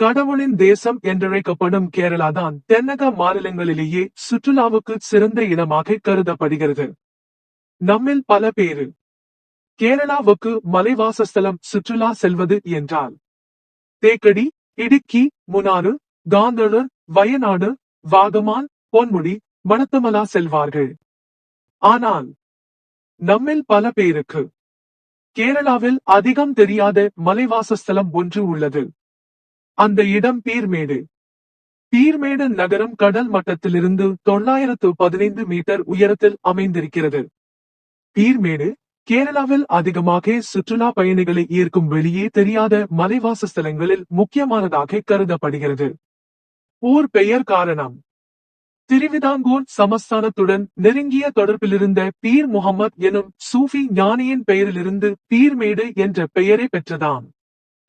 கடவுளின் தேசம் என்றழைக்கப்படும் கேரளா தான் தென்னக மாநிலங்களிலேயே சுற்றுலாவுக்கு சிறந்த இடமாக கருதப்படுகிறது. நம்மில் பல பேரு கேரளாவுக்கு மலைவாசஸ்தலம் சுற்றுலா செல்வது என்றால் தேக்கடி இடுக்கி முனாறு காந்தளூர் வயநாடு வாகமான் பொன்முடி மணத்தமலா செல்வார்கள். ஆனால் நம்மில் பல பேருக்கு கேரளாவில் அதிகம் தெரியாத மலைவாசஸ்தலம் ஒன்று உள்ளது. அந்த இடம் பீர்மேடு. பீர்மேடு நகரம் கடல் மட்டத்திலிருந்து தொள்ளாயிரத்து பதினைந்து மீட்டர் உயரத்தில் அமைந்திருக்கிறது. பீர்மேடு கேரளாவில் அதிகமாக சுற்றுலா பயணிகளை ஈர்க்கும் வெளியே தெரியாத மலைவாச ஸ்தலங்களில் முக்கியமானதாக கருதப்படுகிறது. ஊர் பெயர் காரணம். திருவிதாங்கூர் சமஸ்தானத்துடன் நெருங்கிய தொடர்பிலிருந்த பீர் முகமது எனும் சூஃபி ஞானியின் பெயரிலிருந்து பீர்மேடு என்ற பெயரை பெற்றதாம்.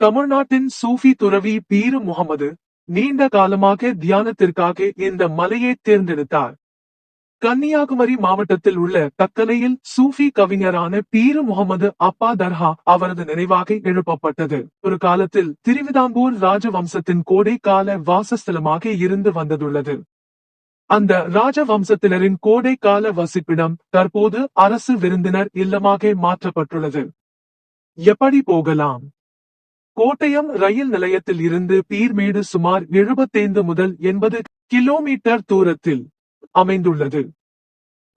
தமிழ்நாட்டின் சூஃபி துறவி பீரு முகமது நீண்ட காலமாக தியானத்திற்காக இந்த மலையை தேர்ந்தெடுத்தார். கன்னியாகுமரி மாவட்டத்தில் உள்ள தக்கலையில் சூஃபி கவிஞரான பீரு முகமது அப்பா தர்ஹா அவரது நினைவாக எழுப்பப்பட்டது. ஒரு காலத்தில் திருவிதாங்கூர் ராஜவம்சத்தின் கோடை கால வாசஸ்தலமாக இருந்து வந்ததுள்ளது. அந்த ராஜவம்சத்தினரின் கோடை கால வசிப்பிடம் தற்போது அரசு விருந்தினர் இல்லமாக மாற்றப்பட்டுள்ளது. எப்படி போகலாம்? கோட்டயம் ரயில் நிலையத்தில் இருந்து பீர்மேடு சுமார் எழுபத்தைந்து முதல் எண்பது கிலோமீட்டர் தூரத்தில் அமைந்துள்ளது.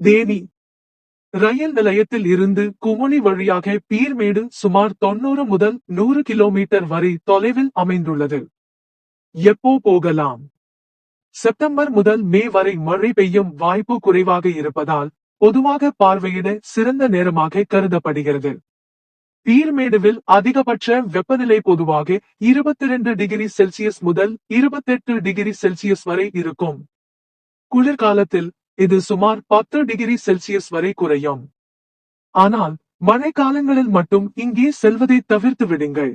தேனி ரயில் நிலையத்தில் இருந்து குமுளி வழியாக பீர்மேடு சுமார் தொண்ணூறு முதல் நூறு கிலோமீட்டர் வரை தொலைவில் அமைந்துள்ளது. எப்போ போகலாம்? செப்டம்பர் முதல் மே வரை மழை பெய்யும் வாய்ப்பு குறைவாக இருப்பதால் பொதுவாக பார்வையிட சிறந்த நேரமாக கருதப்படுகிறது. தீர்மேடுவில் அதிகபட்ச வெப்பநிலை பொதுவாக இருபத்தி ரெண்டு டிகிரி செல்சியஸ் முதல் இருபத்தெட்டு டிகிரி செல்சியஸ் வரை இருக்கும். குளிர்காலத்தில் இது சுமார் பத்து டிகிரி செல்சியஸ் வரை குறையும். ஆனால் மழை காலங்களில் மட்டும் இங்கே செல்வதை தவிர்த்து விடுங்கள்.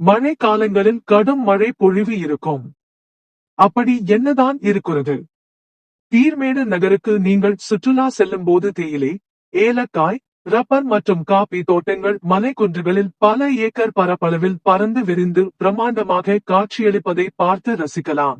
மழை காலங்களில் கடும் மழை பொழிவு இருக்கும். அப்படி என்னதான் இருக்கிறது? பீர்மேடு நகருக்கு நீங்கள் சுற்றுலா செல்லும் போது தேயிலை ஏலக்காய் ரப்பர் மற்றும் காபி தோட்டங்கள் மலைக்குன்றுகளில் பல ஏக்கர் பரப்பளவில் பறந்து விரிந்து பிரம்மாண்டமாக காட்சியளிப்பதை பார்த்து ரசிக்கலாம்.